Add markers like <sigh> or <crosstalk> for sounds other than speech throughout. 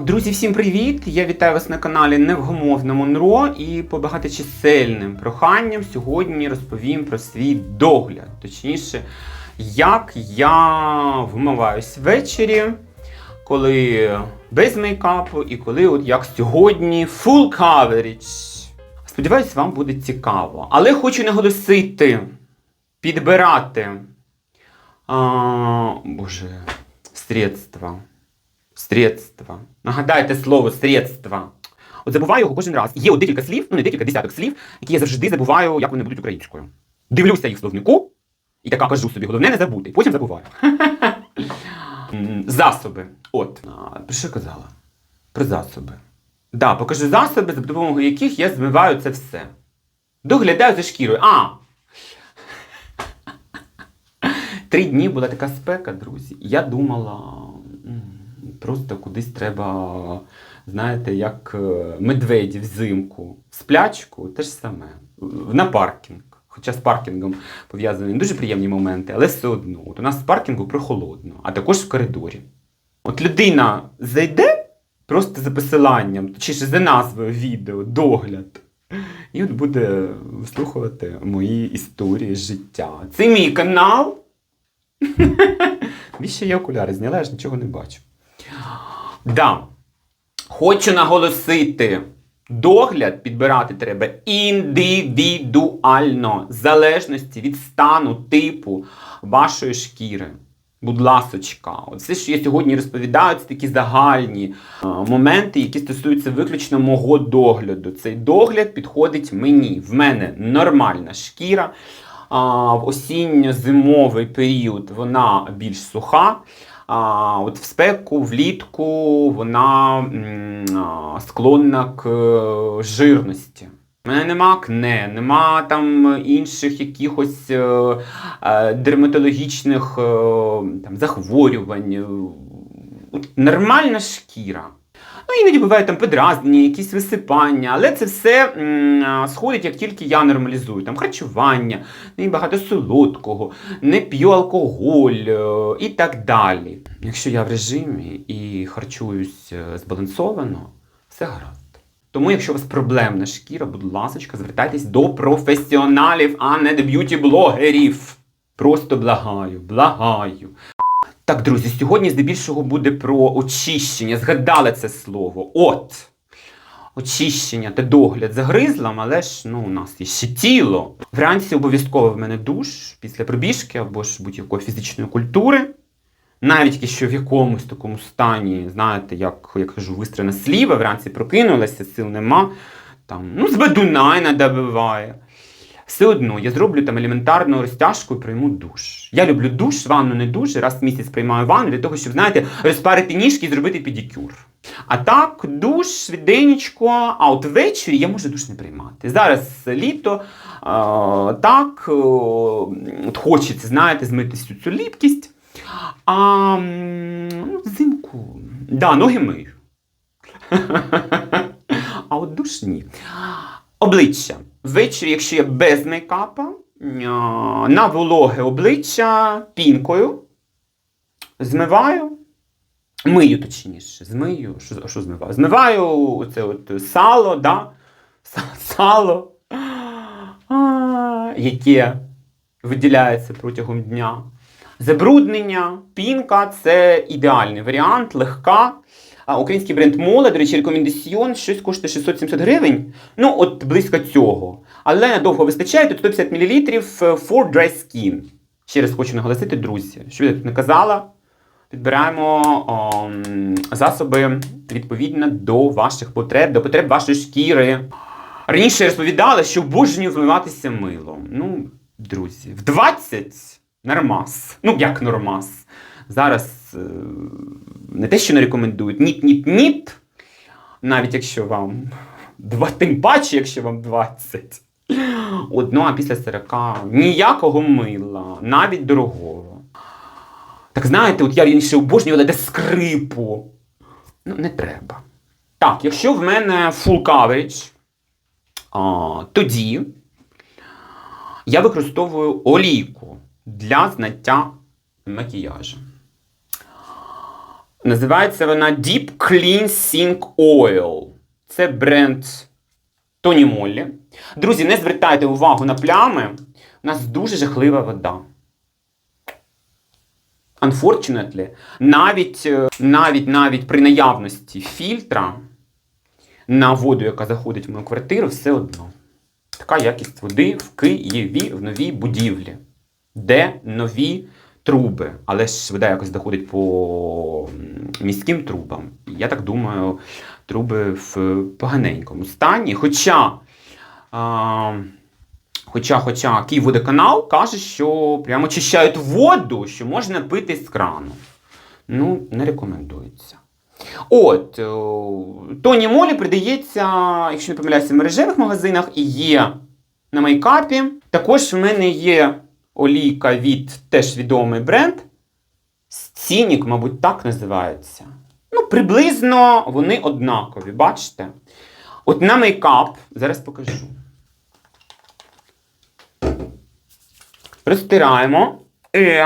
Друзі, всім привіт! Я вітаю вас на каналі Невгомовна Монро і по багаточисельним проханням сьогодні розповім про свій догляд. Точніше, як я вмиваюсь ввечері, коли без мейкапу і коли, от як сьогодні, full coverage. Сподіваюсь, вам буде цікаво. Але хочу наголосити, підбирати. А, боже, средства. Средства. Нагадайте слово средства. От забуваю його кожен раз. Є от декілька слів, ну не декілька десяток слів, які я завжди забуваю, як вони будуть українською. Дивлюся їх в словнику і така кажу собі, головне не забути. Потім забуваю. <laughs> Засоби. От. Про що я казала? Про засоби. Да, покажу засоби, за допомогою яких я змиваю це все. Доглядаю за шкірою. А! <laughs> Три дні була така спека, друзі. Я думала, просто кудись треба, знаєте, як е, медведі взимку. Сплячку те ж саме. На паркінг. Хоча з паркінгом пов'язані не дуже приємні моменти, але все одно. От у нас з паркінгу прохолодно, а також в коридорі. От людина зайде просто за посиланням, точніше за назвою відео, догляд. І от буде вислухувати мої історії життя. Це мій канал. <laughs> Більше я окуляри зняла, я ж нічого не бачу. Да. Хочу наголосити, догляд підбирати треба індивідуально, в залежності від стану, типу вашої шкіри. Будь ласочка, все, що я сьогодні розповідаю, це такі загальні е, моменти, які стосуються виключно мого догляду. Цей догляд підходить мені. В мене нормальна шкіра. В осінньо-зимовий період вона більш суха. А, от в спеку, влітку вона склонна к е, жирності. У мене нема кне, нема там інших якихось е, е, дерматологічних е, там, захворювань. От нормальна шкіра. Ну, іноді бувають там подразнення, якісь висипання, але це все м, сходить, як тільки я нормалізую. Там харчування, не багато солодкого, не п'ю алкоголь е, і так далі. Якщо я в режимі і харчуюсь е, збалансовано, все гаразд. Тому, якщо у вас проблемна шкіра, будь ласка, звертайтесь до професіоналів, а не до б'юті-блогерів. Просто благаю, благаю. Так, друзі, сьогодні здебільшого буде про очищення. Згадали це слово. От. Очищення та догляд за гризлом, але ж ну, у нас є ще тіло. Вранці обов'язково в мене душ після пробіжки або ж будь-якої фізичної культури. Навіть якщо в якомусь такому стані, знаєте, як я кажу, вистрана сліва, вранці прокинулася, сил нема. Там, ну, з бадуна іноді буває. Все одно я зроблю там елементарну розтяжку і прийму душ. Я люблю душ, ванну не дуже, раз в місяць приймаю ванну для того, щоб, знаєте, розпарити ніжки і зробити педикюр. А так, душ, швиденечко, а от ввечері я можу душ не приймати. Зараз літо, е, так, от хочеться, знаєте, змити всю цю ліпкість. А ну, взимку, да, ноги мию. <laughs> А от душ ні. Обличчя. Ввечері, якщо я без мейкапа, на вологе обличчя пінкою змиваю. Мию, точніше, змию. Що, що змиваю? Змиваю це от сало, да? Сало, яке виділяється протягом дня. Забруднення, пінка це ідеальний варіант, легка. А, Український бренд Мола, до речі, рекомендаціон, щось коштує 600-700 гривень. Ну, от близько цього. Але надовго вистачає, тут 150 мл for dry skin. Ще раз хочу наголосити, друзі, що я тут не казала. Підбираємо ем, засоби відповідно до ваших потреб, до потреб вашої шкіри. Раніше я розповідала, що обожнюю вмиватися милом. Ну, друзі, в 20 нормас. Ну, як нормас. Зараз е, не те, що не рекомендують, ніт-ніт-ніт. Навіть якщо вам два, тим паче, якщо вам 20. От, ну, а після 40 ніякого мила, навіть дорогого. Так знаєте, от я раніше обожнювала де скрипу. Ну, не треба. Так, якщо в мене full coverage, а, тоді я використовую олійку для зняття макіяжу. Називається вона Deep Clean Sink Oil. Це бренд Тоні Моллі. Друзі, не звертайте увагу на плями. У нас дуже жахлива вода. Unfortunately, навіть, е, навіть, навіть при наявності фільтра на воду, яка заходить в мою квартиру, все одно. Така якість води в Києві в новій будівлі, де нові труби. Але ж вода якось доходить по міським трубам. Я так думаю, труби в поганенькому стані. Хоча, а, хоча, хоча Київводоканал каже, що прямо очищають воду, що можна пити з крану. Ну, не рекомендується. От, е, Тоні Молі продається, якщо не помиляюся, в мережевих магазинах і є на мейкапі. Також в мене є олійка від теж відомий бренд. Сцінік, мабуть, так називається. Ну, приблизно вони однакові, бачите? От на мейкап, зараз покажу. Розтираємо. І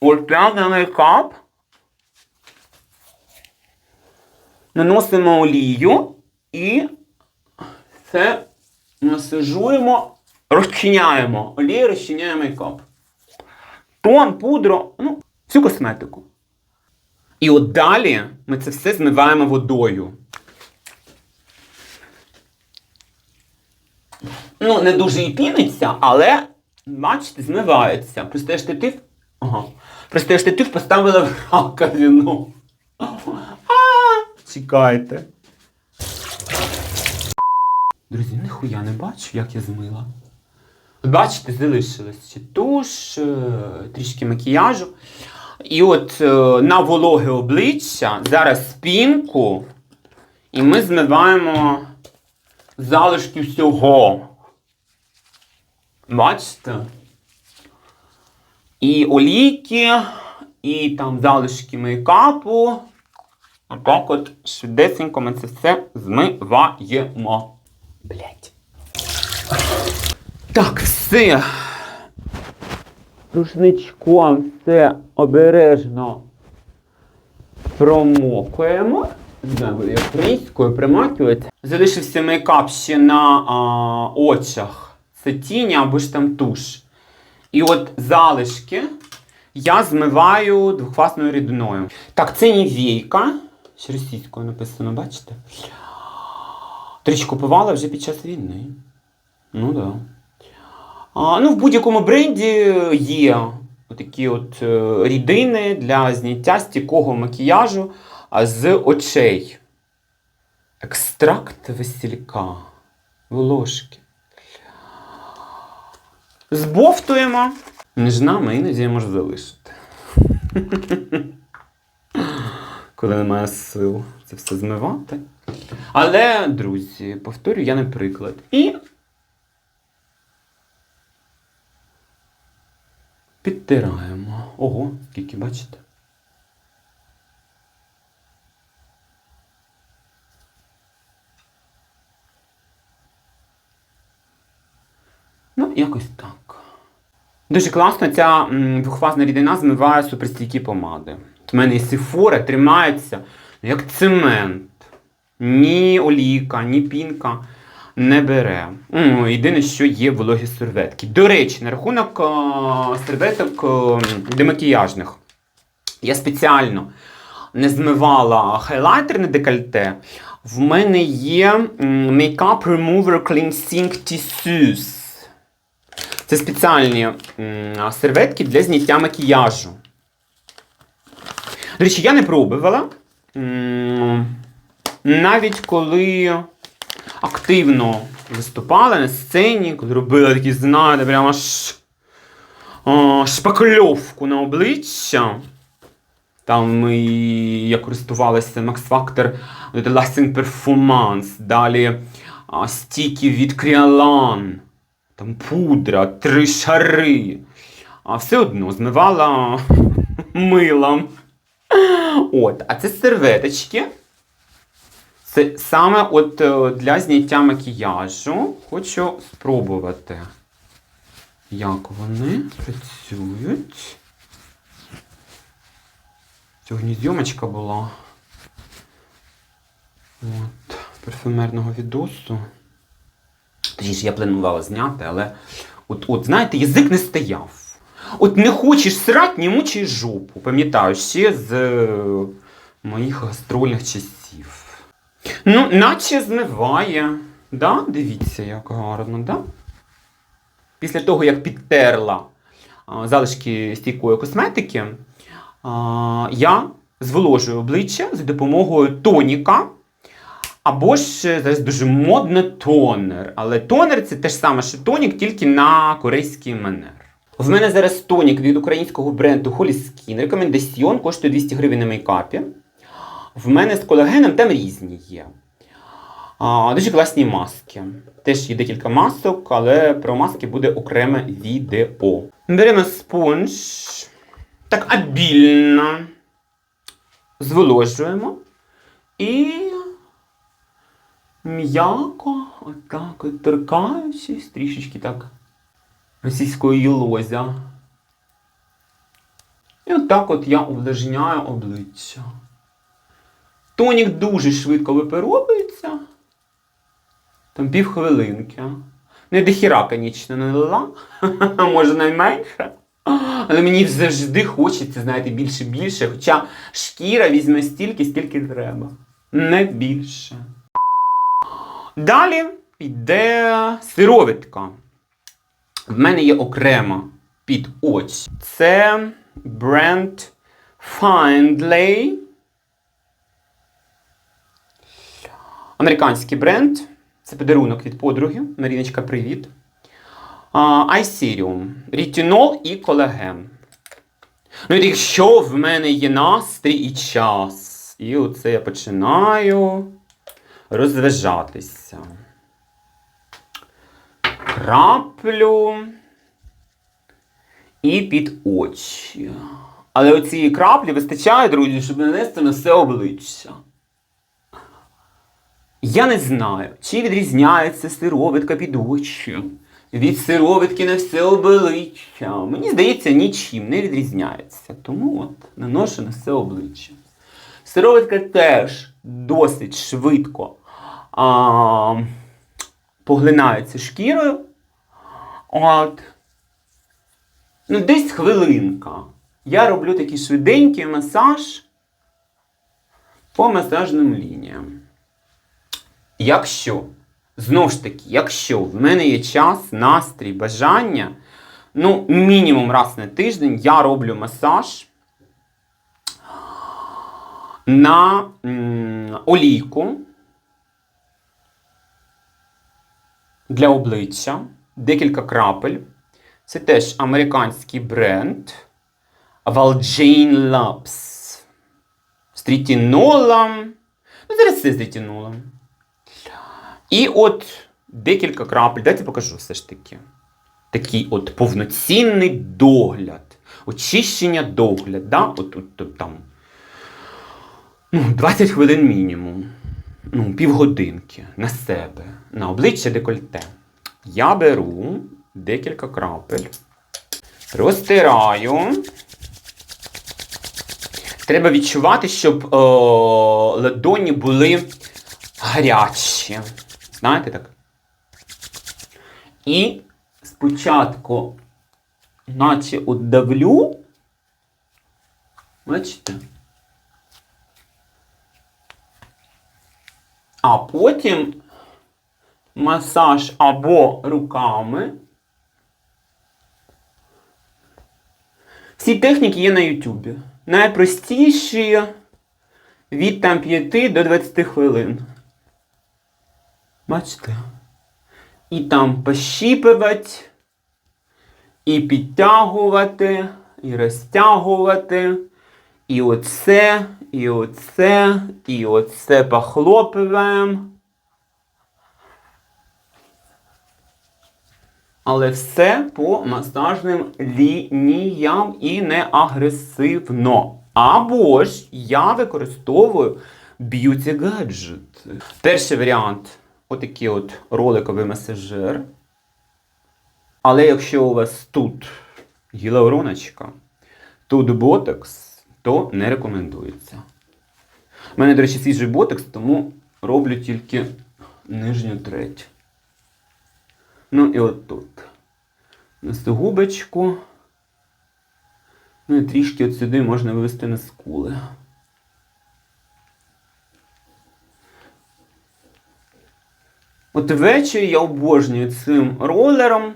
от на мейкап наносимо олію і це насажуємо, розчиняємо. Олію розчиняє мейкап. Тон, пудру, ну, всю косметику. І от далі ми це все змиваємо водою. Ну, не дуже і піниться, але, бачите, змивається. Простий штатив. Ага. Простий штатив поставила в раковину. Чекайте. Друзі, ніхуя не бачу, як я змила. Бачите, залишилось туш, е, трішки макіяжу. І от е, на вологе обличчя зараз спінку, і ми змиваємо залишки всього. Бачите? І олійки, і там залишки мейкапу. Отак от швидесенько ми це все змиваємо. Блять. Так, все. Рушничком все обережно промокуємо. Не знаю, українською примакувати. Залишився мейкап ще на а, очах. Це тінь або ж там туш. І от залишки я змиваю двохфасною рідиною. Так, це нівейка. Ще російською написано, бачите? Тричі купувала вже під час війни. Ну так. Да. Ну, в будь-якому бренді є такі от е, рідини для зняття стійкого макіяжу з очей. Екстракт весілька. Волошки. Збовтуємо. Між нами іноді я можу залишити. <laughs> Коли немає сил це все змивати. Але, друзі, повторю я не приклад. І підтираємо. Ого, скільки бачите? Ну, якось так. Дуже класно, ця двохфазна рідина змиває суперстійкі помади. В мене і сифора тримається ну, як цемент. Ні олійка, ні пінка не бере. Ну, єдине, що є вологі серветки. До речі, на рахунок а, серветок а, демакіяжних. Я спеціально не змивала хайлайтер на декольте. В мене є Makeup Remover Cleansing Tissues. Це спеціальні серветки для зняття макіяжу. До речі, я не пробувала. Навіть коли активно виступала на сцені, коли робила такі, знаєте, прямо ш, шпакльовку на обличчя. Там ми, я користувалася Max Factor The Lasting Performance, далі а, стіки від Кріалан, там пудра, три шари. А все одно змивала <laughs> милом. От, а це серветочки. Це саме от е, для зняття макіяжу. Хочу спробувати, як вони працюють. Сьогодні зйомочка була. От, парфюмерного відосу. Точніше, я планувала зняти, але от, от знаєте, язик не стояв. От не хочеш срать, не мучай жопу. Пам'ятаю, ще з е, моїх гастрольних часів. Ну, наче змиває. Да? Дивіться, як гарно, да? Після того, як підтерла залишки стійкої косметики, я зволожую обличчя за допомогою тоніка. Або ж е, зараз дуже модно тонер. Але тонер це те ж саме, що тонік, тільки на корейський манер. В мене зараз тонік від українського бренду Holy Skin. Рекомендаціон коштує 200 гривень на мейкапі. В мене з колагеном там різні є. А, дуже класні маски. Теж є декілька масок, але про маски буде окреме відео. Беремо спонж. Так обільно. Зволожуємо. І м'яко, отак от торкаючись, трішечки так російської юлозя. І отак от я увлажняю обличчя. Тонік дуже швидко випаровується. Там півхвилинки. Не дохіра, звісно, не лила. <laughs> Може найменше. Але мені завжди хочеться, знаєте, більше більше. Хоча шкіра візьме стільки, скільки треба. Не більше. Далі йде сироватка. В мене є окрема під очі. Це бренд Findlay. Американський бренд. Це подарунок від подруги. Маріночка, привіт. Айсіріум. Рітінол і колаген. Ну, і якщо в мене є настрій і час, і оце я починаю розважатися. Краплю і під очі. Але оцієї краплі вистачає, друзі, щоб нанести на все обличчя. Я не знаю, чи відрізняється сироватка під очі від сироватки на все обличчя. Мені здається, нічим не відрізняється. Тому от наношу на все обличчя. Сироватка теж досить швидко а, поглинається шкірою. От. Ну, десь хвилинка. Я роблю такий швиденький масаж по масажним лініям. Якщо, знову ж таки, якщо в мене є час, настрій, бажання, ну, мінімум раз на тиждень я роблю масаж на олійку для обличчя, декілька крапель. Це теж американський бренд Valjean Labs. З трітінолом. Ну, зараз це з трітінолом. І от декілька крапель. Дайте покажу все ж таки. Такий от повноцінний догляд. Очищення догляд. Да? От, от, от там. Ну, 20 хвилин мінімум. Ну, півгодинки на себе. На обличчя декольте. Я беру декілька крапель. Розтираю. Треба відчувати, щоб о, ладоні були гарячі. Знаєте так? І спочатку, наче от давлю. Бачите? А потім масаж або руками. Всі техніки є на Ютубі. Найпростіші від там 5 до 20 хвилин. Бачите? І там пощіпувати, і підтягувати, і розтягувати. І оце, і оце, і оце похлопуємо. Але все по масажним лініям і не агресивно. Або ж я використовую б'юті гаджет. Перший варіант отакий от роликовий масажер. Але якщо у вас тут гіалуроночка, тут ботокс, то не рекомендується. У мене, до речі, свіжий ботекс, тому роблю тільки нижню треть. Ну і от тут. Несу губочку. Ну і трішки от сюди можна вивести на скули. От ввечері я обожнюю цим ролером.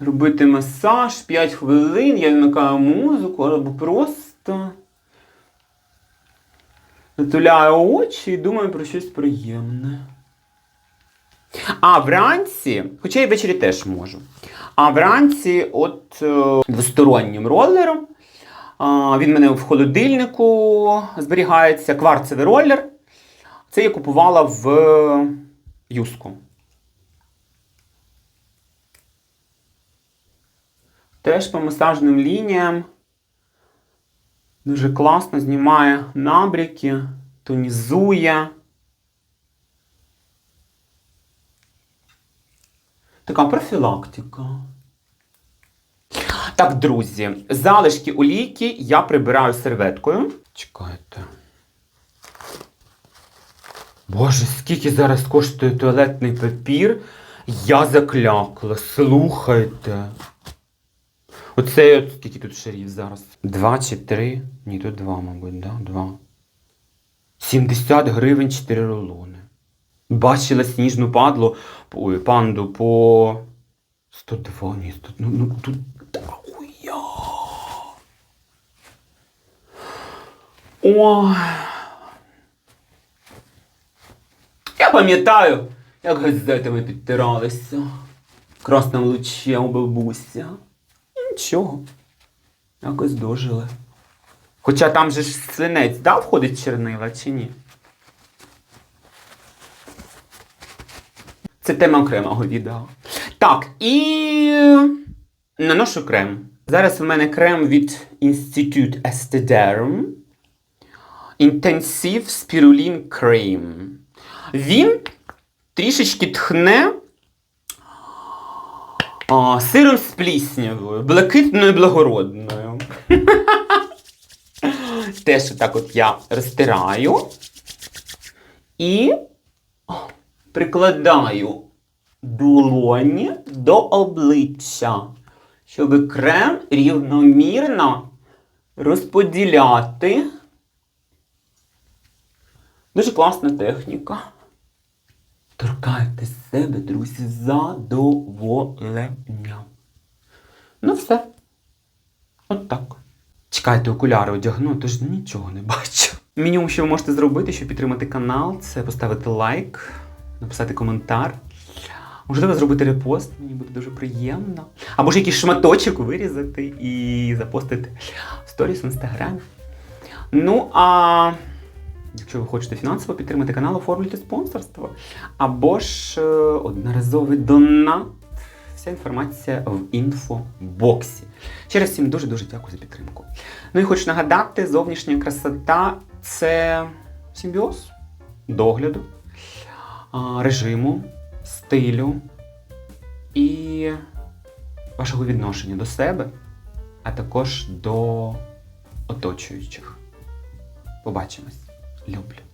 Робити масаж 5 хвилин, я вмикаю музику або просто затуляю очі і думаю про щось приємне. А вранці, хоча і ввечері теж можу. А вранці, от е, двостороннім ролером, він в мене в холодильнику зберігається, кварцевий ролер. Це я купувала в Юску. Теж по масажним лініям. Дуже класно знімає набряки, тонізує. Така профілактика. Так, друзі, залишки олійки я прибираю серветкою. Чекайте. Боже, скільки зараз коштує туалетний папір? Я заклякла. Слухайте. Оце от скільки тут шарів зараз? Два чи три? Ні, тут два, мабуть, да? Два. 70 гривень 4 рулони. Бачила сніжну падлу, ой, панду по 102, ні, 100, ну, ну тут. Ой. Я пам'ятаю, як газетами підтиралися. Лучі у бабуся. Нічого. Якось дожили. Хоча там же ж свинець, да, входить чернила чи ні? Це тема окремого відео. Так, і наношу крем. Зараз у мене крем від Institute Estederm. Intensive Spirulin Cream. Він трішечки тхне а, сиром з пліснявою, блакитною благородною. <laughs> Теж так от я розтираю і прикладаю долоні до обличчя, щоб крем рівномірно розподіляти. Дуже класна техніка. Торкайте себе, друзі, з задоволенням. Ну все. От так. Чекайте, окуляри одягну, тож нічого не бачу. Мінімум, що ви можете зробити, щоб підтримати канал, це поставити лайк, написати коментар. Можливо, зробити репост, мені буде дуже приємно. Або ж якийсь шматочок вирізати і запостити в сторіс в інстаграмі. Ну, а якщо ви хочете фінансово підтримати канал, оформлюйте спонсорство. Або ж е, одноразовий донат. Вся інформація в інфобоксі. Ще раз всім дуже-дуже дякую за підтримку. Ну і хочу нагадати, зовнішня красота це симбіоз догляду, режиму, стилю і вашого відношення до себе, а також до оточуючих. Побачимось. Люблю.